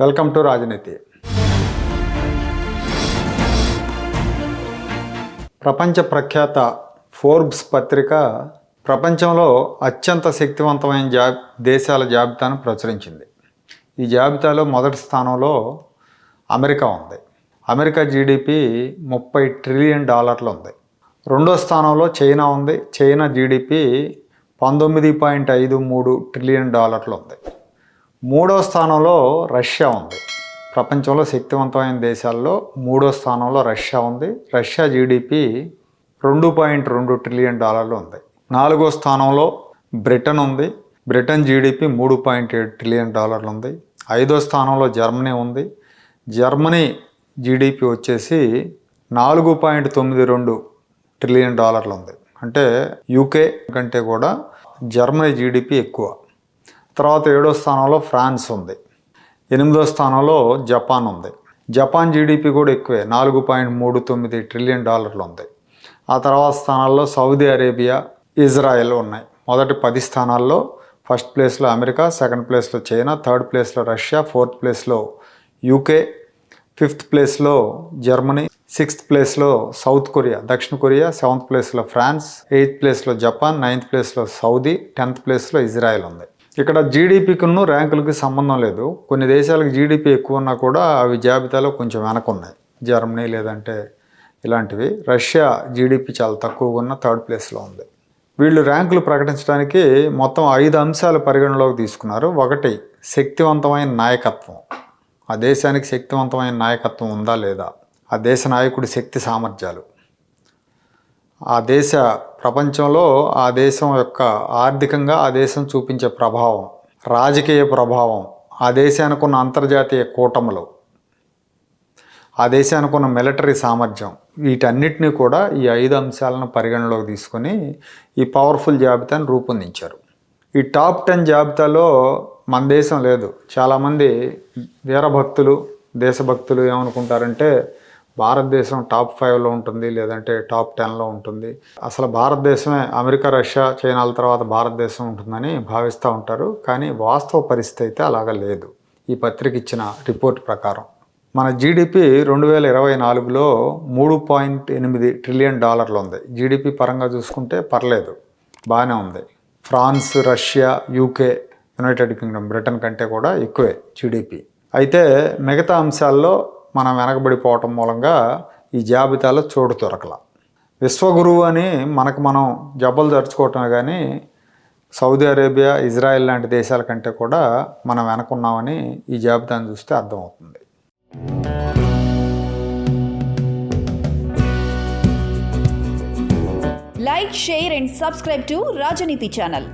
Welcome to రాజనీతి. ప్రపంచ ప్రఖ్యాత ఫోర్బ్స్ పత్రిక ప్రపంచంలో అత్యంత శక్తివంతమైన జా దేశాల జాబితాను ప్రచురించింది. ఈ జాబితాలో మొదటి స్థానంలో అమెరికా ఉంది. అమెరికా జీడిపి ముప్పై ట్రిలియన్ డాలర్లు ఉంది. రెండో స్థానంలో చైనా ఉంది. చైనా జీడిపి పంతొమ్మిది పాయింట్ ఐదు మూడు ట్రిలియన్ డాలర్లు ఉంది. మూడో స్థానంలో రష్యా ఉంది. ప్రపంచంలో శక్తివంతమైన దేశాల్లో మూడో స్థానంలో రష్యా ఉంది. రష్యా జీడిపి రెండు పాయింట్ రెండు ట్రిలియన్ డాలర్లు ఉంది. నాలుగో స్థానంలో బ్రిటన్ ఉంది. బ్రిటన్ జీడిపి మూడు పాయింట్ ఏడు ట్రిలియన్ డాలర్లు ఉంది. ఐదో స్థానంలో జర్మనీ ఉంది. జర్మనీ జీడిపి వచ్చేసి నాలుగు పాయింట్ తొమ్మిది రెండు ట్రిలియన్ డాలర్లు ఉంది. అంటే యూకే కంటే కూడా జర్మనీ జీడిపి ఎక్కువ. తర్వాత ఏడో స్థానంలో ఫ్రాన్స్ ఉంది. ఎనిమిదో స్థానంలో జపాన్ ఉంది. జపాన్ జీడిపి కూడా ఎక్కువే నాలుగు పాయింట్ మూడు తొమ్మిది ట్రిలియన్ డాలర్లు ఉంది. ఆ తర్వాత స్థానాల్లో సౌదీ అరేబియా ఇజ్రాయెల్ ఉన్నాయి. మొదటి పది స్థానాల్లో ఫస్ట్ ప్లేస్లో అమెరికా సెకండ్ ప్లేస్లో చైనా థర్డ్ ప్లేస్లో రష్యా ఫోర్త్ ప్లేస్లో యూకే ఫిఫ్త్ ప్లేస్లో జర్మనీ సిక్స్త్ ప్లేస్లో సౌత్ కొరియా దక్షిణ కొరియా సెవెంత్ ప్లేస్లో ఫ్రాన్స్ ఎయిత్ ప్లేస్లో జపాన్ నైన్త్ ప్లేస్లో సౌదీ టెన్త్ ప్లేస్లో ఇజ్రాయెల్ ఉంది. ఇక్కడ జీడిపికును ర్యాంకులకి సంబంధం లేదు. కొన్ని దేశాలకు జీడిపి ఎక్కువ ఉన్నా కూడా అవి జాబితాలో కొంచెం వెనక ఉన్నాయి జర్మనీ లేదంటే ఇలాంటివి. రష్యా జీడిపి చాలా తక్కువగా ఉన్న థర్డ్ ప్లేస్లో ఉంది. వీళ్ళు ర్యాంకులు ప్రకటించడానికి మొత్తం ఐదు అంశాలు పరిగణలోకి తీసుకున్నారు. ఒకటి శక్తివంతమైన నాయకత్వం. ఆ దేశానికి శక్తివంతమైన నాయకత్వం ఉందా లేదా? ఆ దేశ నాయకుడి శక్తి సామర్థ్యాలు. ఆ దేశ ప్రపంచంలో ఆ దేశం యొక్క ఆర్థికంగా ఆ దేశం చూపించే ప్రభావం రాజకీయ ప్రభావం ఆ దేశానికి ఉన్న అంతర్జాతీయ కూటములు ఆ దేశానికి ఉన్న మిలిటరీ సామర్థ్యం వీటన్నిటిని కూడా ఈ ఐదు అంశాలను పరిగణలోకి తీసుకొని ఈ పవర్ఫుల్ జాబితాను రూపొందించారు. ఈ టాప్ టెన్ జాబితాలో మన దేశం లేదు. చాలామంది వీరభక్తులు దేశభక్తులు ఏమనుకుంటారంటే భారతదేశం టాప్ ఫైవ్లో ఉంటుంది లేదంటే టాప్ టెన్లో ఉంటుంది. అసలు భారతదేశమే అమెరికా రష్యా చైనాల తర్వాత భారతదేశం ఉంటుందని భావిస్తూ ఉంటారు. కానీ వాస్తవ పరిస్థితి అయితే అలాగా లేదు. ఈ పత్రిక ఇచ్చిన రిపోర్ట్ ప్రకారం. మన జీడిపి రెండు వేల ఇరవై నాలుగులో మూడు పాయింట్ ఎనిమిది ట్రిలియన్ డాలర్లు ఉంది. జీడిపి పరంగా చూసుకుంటే పర్లేదు. బాగానే ఉంది. France Russia UK United Kingdom Britain కంటే కూడా ఎక్కువే జీడిపి అయితే మిగతా అంశాల్లో మనం వెనకబడిపోవటం మూలంగా ఈ జాబితాలో చోటు దొరకల. విశ్వగురువు అని మనకు మనం జబ్బలు తరుచుకోవటం కానీ సౌదీ అరేబియా ఇజ్రాయెల్ లాంటి దేశాల కంటే కూడా మనం వెనకున్నామని ఈ జాబితాను చూస్తే అర్థమవుతుంది. Like share and subscribe to Rajneeti channel